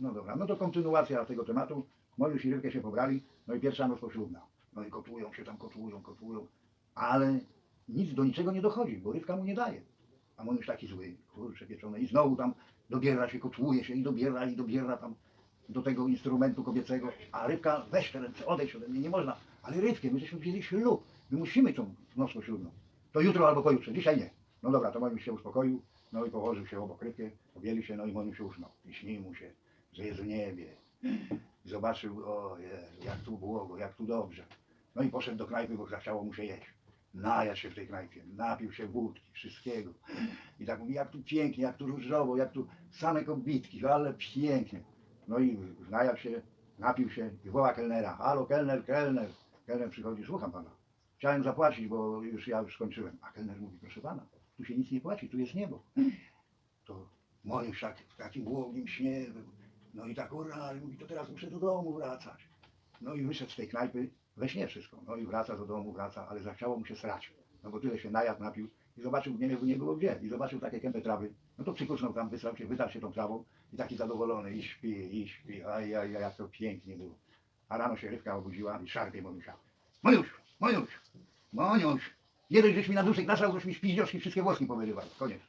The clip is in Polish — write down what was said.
No dobra, no to kontynuacja tego tematu. Moniusz i Rybkę się pobrali, no i pierwsza noc poślubna. No i kotłują się tam, kotłują, kotłują, ale nic do niczego nie dochodzi, bo Rybka mu nie daje. A Moniusz taki zły, kurczę pieczony i znowu tam dobiera się, kotłuje się i dobiera, i dobiera tam do tego instrumentu kobiecego, a Rybka, weź te ręce, odejdź ode mnie, nie można. Ale Rybkie, my żeśmy wzięli ślub, my musimy tą noc poślubną. To jutro albo pojutrze, dzisiaj nie. No dobra, to Moniusz się uspokoił, no i położył się obok Rybkie, objęli się, no i Moniusz usnął. I śni mu się, że jest w niebie. Zobaczył, o Jezu, jak tu błogo, jak tu dobrze. No i poszedł do knajpy, bo zachciało mu się jeść. Najadł się w tej knajpie, napił się wódki, wszystkiego. I tak mówi, jak tu pięknie, jak tu różowo, jak tu same kobitki, ale pięknie. No i najadł się, napił się i woła kelnera. Halo, kelner, kelner. Kelner przychodzi, słucham pana. Chciałem zapłacić, bo już ja już skończyłem. A kelner mówi, proszę pana, tu się nic nie płaci, tu jest niebo. To moim tak, w takim błogim śnie. No i tak, ura, i mówi, to teraz muszę do domu wracać. No i wyszedł z tej knajpy, we śnie wszystko. No i wraca do domu, wraca, ale zachciało mu się srać. No bo tyle się najadł, napił i zobaczył, nie, nie było gdzie. I zobaczył takie kępę trawy. No to przykucnął tam, wysrał się, wytarł się tą trawą i taki zadowolony i śpi, i śpi. Aj, aj, aj, jak to pięknie było. A rano się rybka obudziła i szarpie Moniusia. Moniusz, Moniusz. Nie dość, żeś mi na duszek nasrał, żeś mi śpiździoszki wszystkie włoski powyrywał. Koniec.